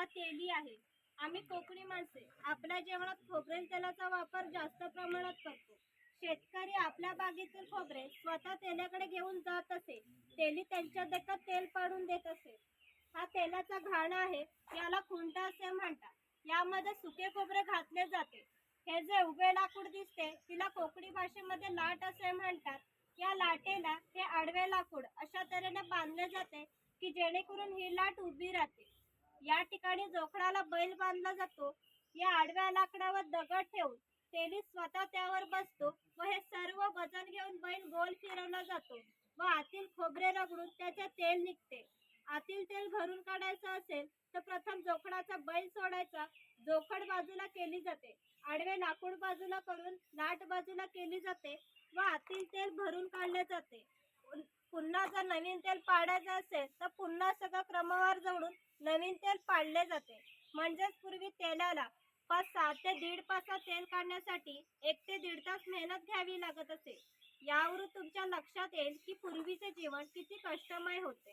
हा तेली आहे. आम्ही कोकणी माणसे. आपल्या जेवणात खोबरेल तेलाचा वापर जास्त प्रमाणात करतो. शेतकरी आपल्या बागेतील खोबरे स्वतः तेलाकडे घेऊन जात असे. तेली त्यांच्या देखत तेल पाडून देत असे. हा तेलाचा घाण आहे याला खुंटा असे म्हणतात. यामध्ये सुके खोबरे घातले जाते. हे जे उभे लाकूड दिसते तिला कोकणी भाषेमध्ये लाट असे म्हणतात. या लाटेला हे आडवे लाकूड अशा तऱ्हेने बांधले जाते की जेणेकरून ही लाट उभी राहते. या ठिकाणी जोखडाला बैल बांधला जातो. या आडव्या लाकडावर दगड ठेवून तेली स्वतः त्यावर बसतो व हे सर्व वजन घेऊन बैल गोल फिरवला जातो व आतील खोबरे रगडून त्याचे तेल निघते. आतील तेल भरून काढायचं असेल तर प्रथम जोखडाचा बैल सोडायचा. जोखड बाजूला केली जाते. आडवे लाकूड बाजूला करून लाट बाजूला केली जाते व आतील तेल भरून काढले जाते. पुन्हा जर नवीन तेल पाडायचं असेल तर पुन्हा सगळं क्रमवार जोडून नवीन तेल पाडले जाते. म्हणजेच पूर्वी तेलाला पाच सात ते दीड पासा तेल काढण्यासाठी एक ते दीड तास मेहनत घ्यावी लागत असे. यावरून तुमच्या लक्षात येईल की पूर्वीचे जीवन किती कष्टमय होते.